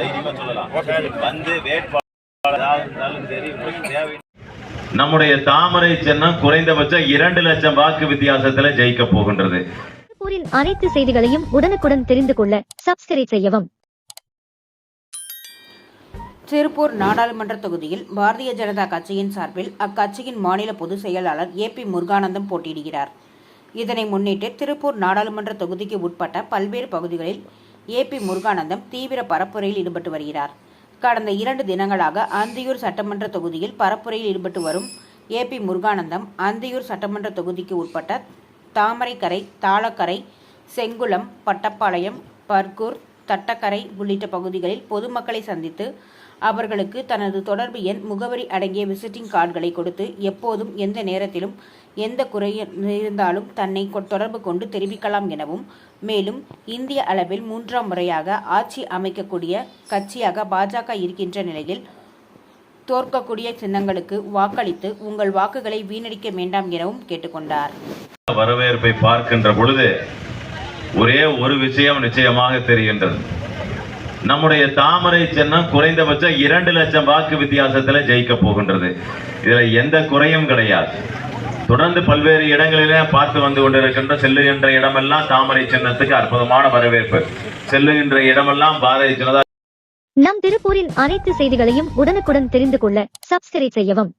தைரியமா சொல்லலாம். வந்து வேட்பாளர் யார் இருந்தாலும் சரி உங்களுக்கு தேவை நம்முடைய தாமரை சின்னம் குறைந்தபட்சம் இரண்டு லட்சம் வாக்கு வித்தியாசத்துல ஜெயிக்க போகின்றது. அனைத்து செய்திகளையும் உடனுக்குடன் தெரிந்து கொள்ள சப்ஸ்கிரைப் செய்யவும். திருப்பூர் நாடாளுமன்ற தொகுதியில் பாரதிய ஜனதா கட்சியின் சார்பில் அக்கட்சியின் மாநில பொதுச் செயலாளர் ஏ பி முருகானந்தம் போட்டியிடுகிறார். இதனை முன்னிட்டு திருப்பூர் நாடாளுமன்ற தொகுதிக்கு உட்பட்ட பல்வேறு பகுதிகளில் ஏபி முருகானந்தம் தீவிர பரப்புரையில் ஈடுபட்டு வருகிறார். கடந்த இரண்டு தினங்களாக அந்தியூர் சட்டமன்ற தொகுதியில் பரப்புரையில் ஈடுபட்டு வரும் ஏபி முருகானந்தம் அந்தியூர் சட்டமன்ற தொகுதிக்கு உட்பட்ட தாமரைக்கரை தாளக்கரை செங்குளம் பட்டப்பாளையம் பர்கூர் தட்டக்கரை உள்ளிட்ட பகுதிகளில் பொதுமக்களை சந்தித்து அவர்களுக்கு தனது தொடர்பு எண் முகவரி அடங்கிய விசிட்டிங் கார்டுகளை கொடுத்து எப்போதும் எந்த நேரத்திலும் எந்த குறை இருந்தாலும் தன்னை கொ- தொடர்பு கொண்டு தெரிவிக்கலாம் எனவும் மேலும் இந்திய அளவில் மூன்றாம் முறையாக ஆட்சி அமைக்கக்கூடிய கட்சியாக பாஜக இருக்கின்ற நிலையில் தோற்கக்கூடிய சின்னங்களுக்கு வாக்களித்து உங்கள் வாக்குகளை வீணடிக்க வேண்டாம் எனவும் கேட்டுக்கொண்டார். வரவேற்பை பார்க்கின்ற பொழுது ஒரே ஒரு விஷயம் நிச்சயமாக தெரிகின்றது. நம்முடைய தாமரை சின்னம் குறைந்தபட்சம் இரண்டு லட்சம் வாக்கு வித்தியாசத்துல ஜெயிக்க போகின்றது. இதுல எந்த குறையும் கிடையாது. தொடர்ந்து பல்வேறு இடங்களிலே பார்த்து வந்து கொண்டிருக்கின்ற செல்லுகின்ற இடமெல்லாம் தாமரை சின்னத்துக்கு அற்புதமான வரவேற்பு. செல்லுகின்ற இடமெல்லாம் பாரதிய ஜனதா நம் திருப்பூரின் அனைத்து செய்திகளையும் உடனுக்குடன் தெரிந்து கொள்ள சப்ஸ்கிரைப் செய்யவும்.